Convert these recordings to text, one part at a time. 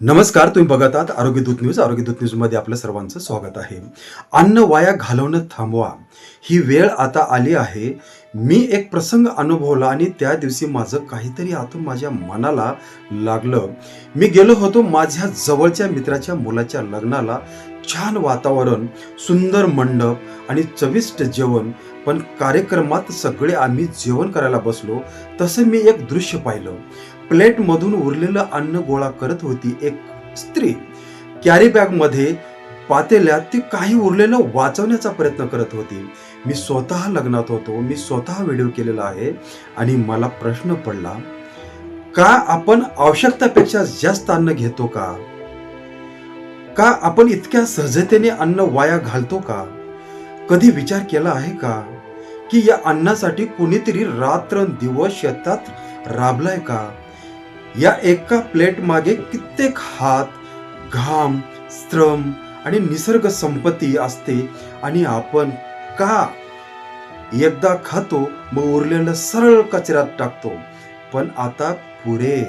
नमस्कार तुम्ही बघत आहात आरोग्य दूत न्यूज. आरोग्य दूत न्यूजमध्ये आपलं सर्वांचं स्वागत आहे. अन्न वाया घालवणं थांबवा. ही वेळ आता आली आहे. मी एक प्रसंग अनुभवला आणि त्या दिवशी माझं काहीतरी आतून माझ्या मनाला लागलं. मी गेलो होतो माझ्या जवळच्या मित्राच्या मुलाच्या लग्नाला. छान वातावरण सुंदर मंडप आणि चविष्ट जेवण. पण कार्यक्रमात सगळे आम्ही जेवण करायला बसलो. तसं मी एक दृश्य पाहिलं. प्लेटमधून उरलेलं अन्न गोळा करत होती एक स्त्री. कॅरी बॅगमध्ये पातेल्यात ती काही उरलेलं वाचवण्याचा प्रयत्न करत होती. मी स्वतः लग्नात होतो. मी स्वतः व्हिडिओ केलेला आहे आणि मला प्रश्न पडला का आपण आवश्यकतापेक्षा जास्त अन्न घेतो का? का आपण इतक्या सहजतेने अन्न वाया घालतो का? कधी विचार केला आहे का? की या अन्नासाठी कुणीतरी रात्र दिवस शेतात राबलाय का? या एका प्लेट मागे कित्येक हात घाम श्रम आणि निसर्ग संपत्ती असते. आणि आपण का? एकदा खातो मग उरलेलं सरळ कचऱ्यात टाकतो. पण आता पुरे.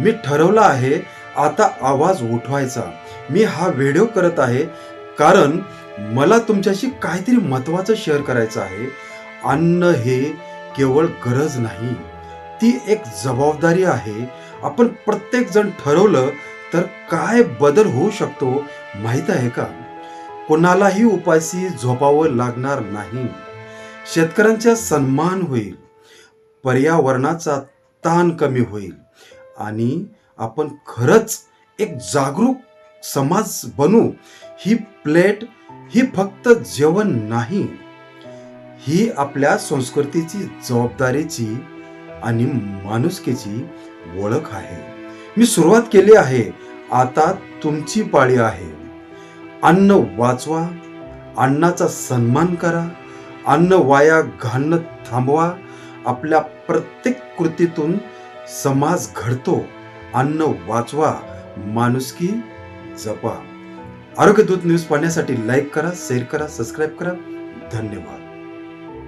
मी ठरवलं आहे आता आवाज उठवायचा. मी हा व्हिडिओ करत आहे कारण मला तुमच्याशी काहीतरी महत्वाचं शेअर करायचं आहे. अन्न हे केवळ गरज नाही. ती एक जबाबदारी आहे. आपण प्रत्येक जण ठरवलं तर काय बदल होऊ शकतो माहीत आहे का? कोणालाही उपाशी झोपावं लागणार नाही. शेतकऱ्यांचा सन्मान होईल. पर्यावरणाचा ताण कमी होईल. आणि आपण खरंच एक जागरूक समाज बनू. ही प्लेट ही फक्त जेवण नाही. ही आपल्या संस्कृतीची जबाबदारीची आणि माणुसकीची ओळख आहे. मी सुरुवात केली आहे. आता तुमची पाळी आहे. अन्न वाचवा अन्नाचा सन्मान करा अन्न वाया घालणं थांबवा. आपल्या प्रत्येक कृतीतून समाज घडतो. अन्न वाचवा माणुसकी जपा. आरोग्यदूत न्यूज पाहण्यासाठी लाईक करा शेअर करा सबस्क्राईब करा. धन्यवाद.